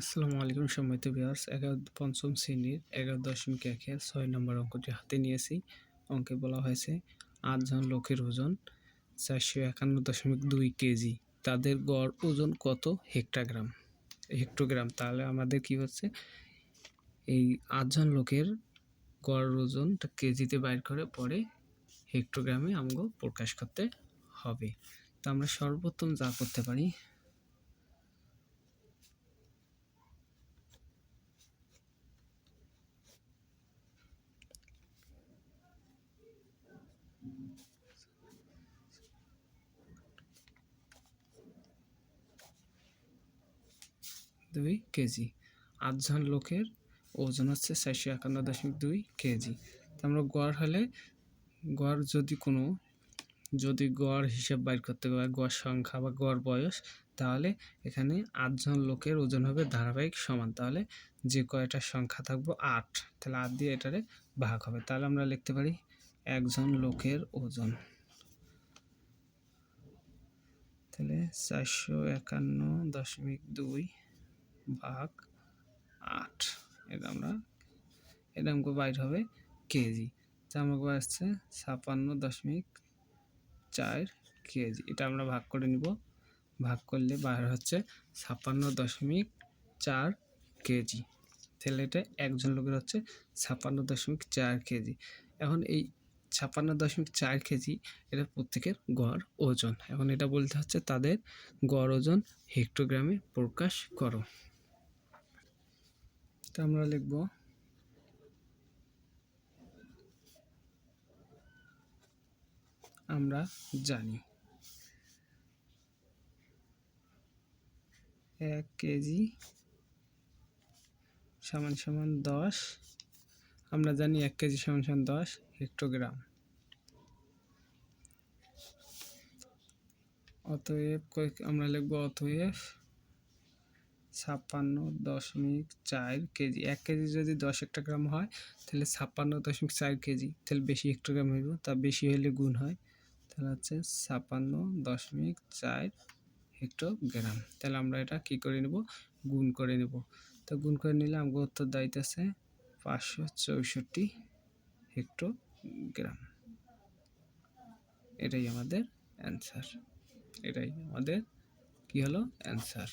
আসসালামু আলাইকুম সম্মানিত ভিউয়ার্স। এগারো পঞ্চম শ্রেণির এগারো দশমিক একের ছয় নম্বর অঙ্কটি হাতে নিয়েছি। অঙ্কে বলা হয়েছে আটজন লোকের ওজন চারশো একান্ন দশমিক দুই কেজি। তাদের গড় ওজন কত হেক্টাগ্রাম? হেক্টোগ্রাম, তাহলে আমাদের কি হচ্ছে? এই আটজন লোকের গড় ওজনটা কেজিতে বাইর করে পরে হেক্টোগ্রামে আমগো প্রকাশ করতে হবে। তো আমরা সর্বোত্তম যা করতে পারি দুই কেজি। আটজন লোকের ওজন হচ্ছে চারশো একান্ন দশমিক দুই কেজি। তো আমরা গড় হলে, গড় যদি কোনো, যদি গড় হিসাব বাইর করতে পারে, গড় সংখ্যা বা গড় বয়স, তাহলে এখানে আটজন লোকের ওজন হবে ধারাবাহিক সমান। তাহলে যে কয়টা সংখ্যা থাকব? আট। তাহলে আট দিয়ে এটারে ভাগ হবে। তাহলে আমরা লিখতে পারি একজন লোকের ওজন। তাহলে চারশো একান্ন দশমিক দুই ভাগ আট। এটা আমরা এটা আমাকে বাইর হবে কেজি। যা আমাকে আসছে ছাপান্ন দশমিক চার কেজি। এটা আমরা ভাগ করে নিব। ভাগ করলে বাইর হচ্ছে ছাপান্ন দশমিক চার কেজি। তাহলে এটা একজন লোকের হচ্ছে ছাপান্ন দশমিক চার কেজি। এখন এই ছাপান্ন দশমিক চার কেজি, এটা প্রত্যেকের গড় ওজন। এখন এটা বলতে হচ্ছে তাদের গড় ওজন হেক্টোগ্রামে প্রকাশ করো। তো আমরা লিখব। আমরা জানি। এক কেজি সমান সমান দশ। আমরা জানি এক কেজি সমান সমান দশ হেক্টোগ্রাম। অতএব আমরা লিখব অতএব ছাপ্পান্ন দশমিক চার কেজি। এক কেজি যদি দশ হেক্টোগ্রাম হয়, তাহলে ছাপ্পান্ন দশমিক চার কেজি। তাহলে বেশি হেক্টোগ্রাম হইব, তা বেশি হলে গুণ হয়, তাহলে হচ্ছে ছাপ্পান্ন দশমিক চার হেক্টোগ্রাম তাহলে আমরা এটা কি করে নেব? গুণ করে নেব। তো গুণ করে নিলে আমাকে উত্তর দায়িত্ব পাঁচশো চৌষট্টি হেক্টোগ্রাম এটাই আমাদের অ্যান্সার এটাই আমাদের কি হলো? অ্যান্সার